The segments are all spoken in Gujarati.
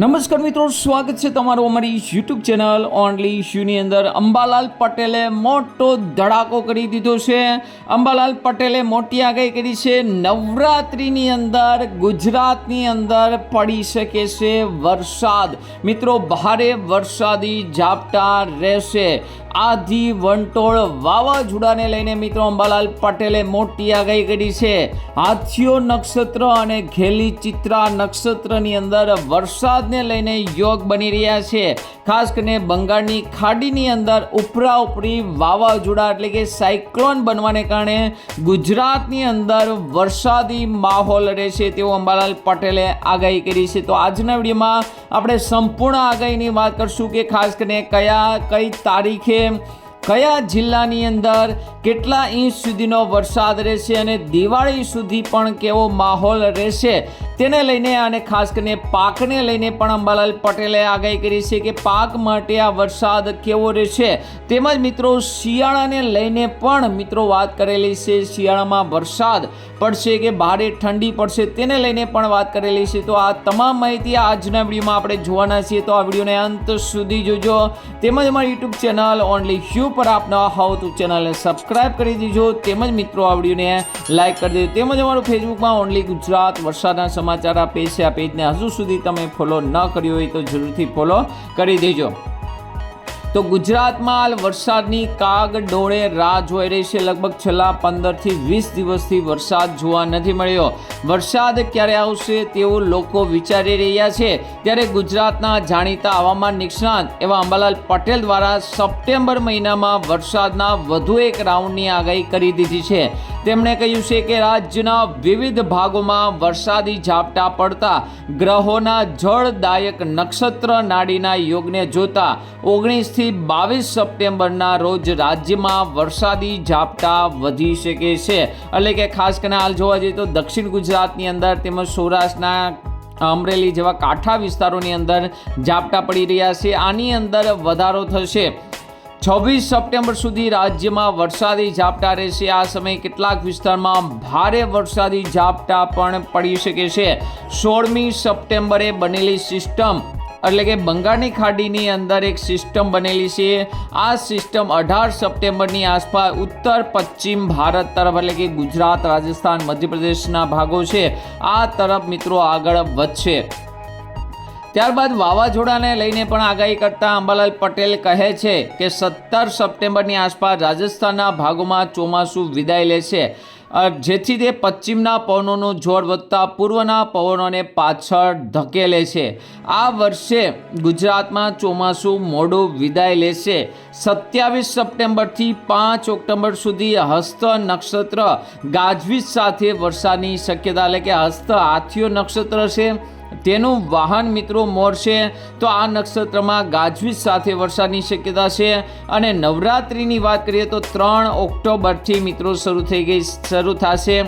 નમસ્કાર મિત્રો, સ્વાગત છે તમારું અમારી યુટ્યુબ ચેનલ ઓનલી ઇશ્યુની અંદર. અંબાલાલ પટેલે મોટો ધડાકો કરી દીધો છે. અંબાલાલ પટેલે મોટી આગાહી કરી છે, નવરાત્રિની અંદર, ગુજરાતની અંદર પડી શકે છે વરસાદ. મિત્રો, ભારે વરસાદી ઝાપટા રહેશે. આધી વંટોળ વાવાઝોડાને લઈને મિત્રો અંબાલાલ પટેલે મોટી આગાહી કરી છે. હાથીઓ નક્ષત્ર અને ઘેલી ચિત્રા નક્ષત્રની અંદર વરસાદને લઈને યોગ બની રહ્યા છે. ખાસ કરીને બંગાળની ખાડીની અંદર ઉપરા ઉપરી વાવાઝોડા એટલે કે સાયક્લોન બનવાને કારણે ગુજરાતની અંદર વરસાદી માહોલ રહેશે તેવું અંબાલાલ પટેલે આગાહી કરી છે. તો આજના વિડીયોમાં આપણે સંપૂર્ણ આગાહીની વાત કરશું કે ખાસ કરીને કયા, કઈ તારીખે કયા જિલ્લાની અંદર કેટલા ઇંચ સુધીનો વરસાદ રહેશે અને દિવાળી સુધી પણ કેવો માહોલ રહેશે? તેને લઈને અને ખાસ કરીને પાકને લઈને પણ અંબાલાલ પટેલે આગાહી કરી છે કે પાક માટે આ વરસાદ કેવો રહેશે. તેમજ મિત્રો શિયાળાને લઈને પણ મિત્રો વાત કરેલી છે, શિયાળામાં વરસાદ પડશે કે ભારે ઠંડી પડશે તેને લઈને પણ વાત કરેલી છે. તો આ તમામ માહિતી આજના વિડીયોમાં આપણે જોવાના છીએ. તો આ વિડીયોને અંત સુધી જોજો. તેમજ અમારી યુટ્યુબ ચેનલ ઓનલી હ્યુ પર આપ ન હોવ તો ચેનલને સબસ્ક્રાઈબ કરી દેજો. તેમજ મિત્રો આ વિડીયોને લાઇક કરી દેજો. તેમજ અમારું ફેસબુકમાં ઓનલી ગુજરાત વરસાદના સમાચાર આ પેજ છે આ પેજને હજુ સુધી તમે ફોલો ન કર્યો હોય તો જરૂરથી ફોલો કરી દેજો. તો ગુજરાતમાં હાલ વરસાદની કાગ ડોળે રાહ જોઈ રહી છે. લગભગ છેલ્લા પંદરથી વીસ દિવસથી વરસાદ જોવા નથી મળ્યો. વરસાદ ક્યારે આવશે તેવું લોકો વિચારી રહ્યા છે. ત્યારે ગુજરાતના જાણીતા હવામાન નિષ્ણાંત એવા અંબાલાલ પટેલ દ્વારા સપ્ટેમ્બર મહિનામાં વરસાદના વધુ એક રાઉન્ડની આગાહી કરી દીધી છે. તેમણે કહ્યું છે કે રાજ્યના વિવિધ ભાગોમાં વરસાદી ઝાપટા પડતા ગ્રહોના જળદાયક નક્ષત્ર નાડીના યોગને જોતા ઓગણીસથી બાવીસ સપ્ટેમ્બરના રોજ રાજ્યમાં વરસાદી ઝાપટા વધી શકે છે. એટલે કે ખાસ કરીને હાલ જોવા જઈએ તો દક્ષિણ ગુજરાતની અંદર તેમજ સૌરાષ્ટ્રના અમરેલી જેવા કાંઠા વિસ્તારોની અંદર ઝાપટા પડી રહ્યા છે. આની અંદર વધારો થશે. છવ્વીસ સપ્ટેમ્બર સુધી રાજ્યમાં વરસાદી ઝાપટા રહેશે. આ સમયે કેટલાક વિસ્તારમાં ભારે વરસાદી ઝાપટા પણ પડી શકે છે. સોળમી સપ્ટેમ્બરે બનેલી સિસ્ટમ એટલે કે બંગાળની ખાડીની અંદર એક સિસ્ટમ બનેલી છે. આ સિસ્ટમ અઢાર સપ્ટેમ્બરની આસપાસ ઉત્તર પશ્ચિમ ભારત તરફ એટલે કે ગુજરાત, રાજસ્થાન, મધ્યપ્રદેશના ભાગો છે. આ તરફ મિત્રો આગળ વધશે. ત્યારબાદ વાવાઝોડાને લઈને પણ આગાહી કરતા અંબાલાલ પટેલ કહે છે કે સત્તર સપ્ટેમ્બરની આસપાસ રાજસ્થાનના ભાગોમાં ચોમાસું વિદાય લેશે. જેથી તે પશ્ચિમના પવનોનું જોર વધતા પૂર્વના પવનોને પાછળ ધકેલે છે. આ વર્ષે ગુજરાતમાં ચોમાસું મોડું વિદાય લેશે. સત્યાવીસ સપ્ટેમ્બરથી પાંચ ઓક્ટોબર સુધી હસ્ત નક્ષત્ર ગાજવીજ સાથે વરસાદની શક્યતા, એટલે કે હસ્ત હાથીઓ નક્ષત્ર છે. તેનું વાહન મિત્રો મોર છે તો આ નક્ષત્રમાં ગાજવીજ સાથે વરસાદની શક્યતા છે. અને નવરાત્રિની વાત કરીએ તો ત્રણ ઓક્ટોબરથી મિત્રો શરૂ થઈ ગઈ, શરૂ થશે.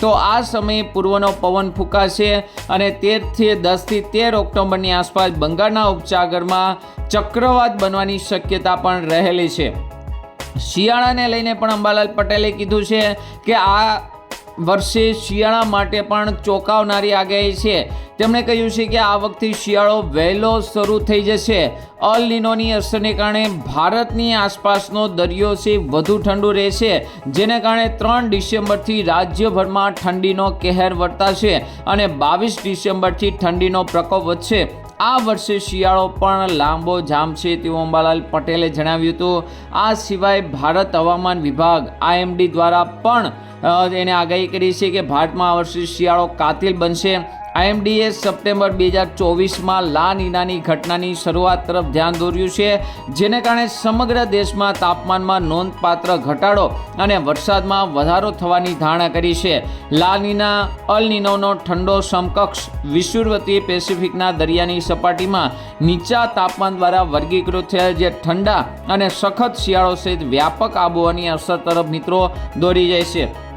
તો આ સમયે પૂર્વનો પવન ફૂંકાશે અને તેરથી દસથી તેર ઓક્ટોબરની આસપાસ બંગાળના ઉપસાગરમાં ચક્રવાત બનવાની શક્યતા પણ રહેલી છે. શિયાળાને લઈને પણ અંબાલાલ પટેલે કીધું છે કે આ વર્ષે શિયાળા માટે પણ ચોંકાવનારી આગાહી છે. તેમણે કહ્યું છે કે આ વખતે શિયાળો વહેલો શરૂ થઈ જશે. અલ નિનોની અસરને કારણે ભારતની આસપાસનો દરિયો છે વધુ ઠંડુ રહેશે, જેને કારણે ત્રણ ડિસેમ્બરથી રાજ્યભરમાં ઠંડીનો કહેર વર્તાશે અને બાવીસ ડિસેમ્બરથી ઠંડીનો પ્રકોપ વધશે. આ વર્ષે શિયાળો પણ લાંબો જામશે તેવું અંબાલાલ પટેલે જણાવ્યું હતું. આ સિવાય ભારત હવામાન વિભાગ, આઈએમડી દ્વારા પણ એને આગાહી કરી છે કે ભારતમાં આ વર્ષે શિયાળો કાતિલ બનશે. આઈએમડીએ સપ્ટેમ્બર બે હજાર ચોવીસમાં લા નીનાની ઘટનાની શરૂઆત તરફ ધ્યાન દોર્યું છે, જેને કારણે સમગ્ર દેશમાં તાપમાનમાં નોંધપાત્ર ઘટાડો અને વરસાદમાં વધારો થવાની ધારણા કરી છે. લા નીના, અલ નીનોનો ઠંડો સમકક્ષ વિષુવવતી પેસિફિકના દરિયાની સપાટીમાં નીચા તાપમાન દ્વારા વર્ગીકૃત થયેલ જે ઠંડા અને સખત શિયાળો સહિત વ્યાપક આબોહવાની અસર તરફ મિત્રો દોરી જાય છે.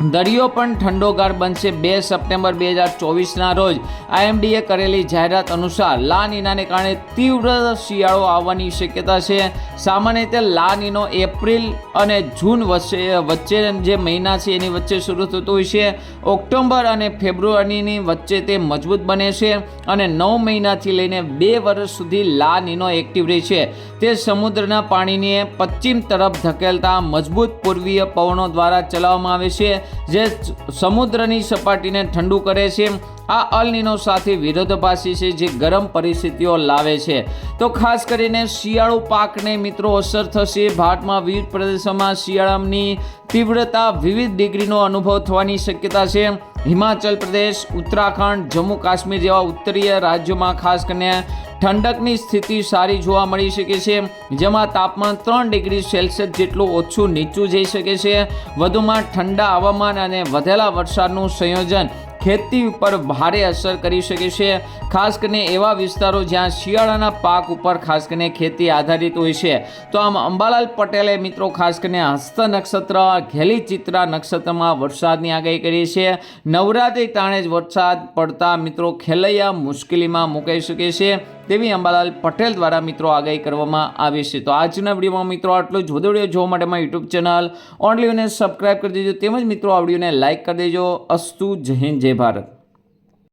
દરિયો પણ ઠંડોગાર બનશે બે સપ્ટેમ્બર બે હજાર ચોવીસના રોજ. આઈએમડીએ કરેલી જાહેરાત અનુસાર, લા નીનાને કારણે તીવ્ર શિયાળો આવવાની શક્યતા છે. સામાન્ય રીતે લા નીનો એપ્રિલ અને જૂન વચ્ચે વચ્ચે જે મહિના છે એની વચ્ચે શરૂ થતો હોય છે. ઓક્ટોબર અને ફેબ્રુઆરીની વચ્ચે તે મજબૂત બને છે અને નવ મહિનાથી લઈને બે વર્ષ સુધી લા નીનો એક્ટિવ રહે છે. તે સમુદ્રના પાણીને પશ્ચિમ તરફ ધકેલતા મજબૂત પૂર્વીય પવનો દ્વારા ચલાવવામાં આવે છે. જે સમુદ્રની સપાટીને ઠંડુ કરે છે, આ અલનીનો સાથે વિરોધભાસી છે, જે ગરમ પરિસ્થિતિઓ લાવે છે. તો ખાસ કરીને શિયાળુ પાકને મિત્રો અસર થશે. ભારતમાં વિવિધ પ્રદેશોમાં શિયાળાની તીવ્રતા વિવિધ ડિગ્રીનો અનુભવ થવાની શક્યતા છે. હિમાચલ પ્રદેશ, ઉત્તરાખંડ, જમ્મુ કાશ્મીર જેવા ઉત્તરીય રાજ્યોમાં ખાસ કરીને ઠંડકની સ્થિતિ સારી જોવા મળી શકે છે, જેમાં તાપમાન ત્રણ ડિગ્રી સેલ્સિયસ જેટલું ઓછું નીચું જઈ શકે છે. વધુમાં ઠંડા હવામાન અને વધેલા વરસાદનું સંયોજન ખેતી ઉપર ભારે અસર કરી શકે છે. ખાસ કરીને એવા વિસ્તારો જ્યાં શિયાળાના પાક ઉપર ખાસ કરીને ખેતી આધારિત હોય છે. તો આમ અંબાલાલ પટેલે મિત્રો ખાસ કરીને હસ્ત નક્ષત્ર, ઘેલી ચિત્રા નક્ષત્રમાં વરસાદની આગાહી કરી છે. નવરાત્રિ તાણે જ વરસાદ પડતા મિત્રો ખેલૈયા મુશ્કેલીમાં મુકાઈ શકે છે. તેવી અંબાલાલ પટેલ દ્વારા મિત્રો આગાહી કરવામાં આવી છે. તો આજના વિડીયોમાં મિત્રો આટલું જ. વધુ વીડિયો જોવા માટે મારી યુટ્યુબ ચેનલ ઓનલી સબસ્ક્રાઈબ કરી દેજો. તેમજ મિત્રો આ વિડીયોને લાઇક કરી દેજો. અસ્તુ જય હિન્દ, જય ભારત.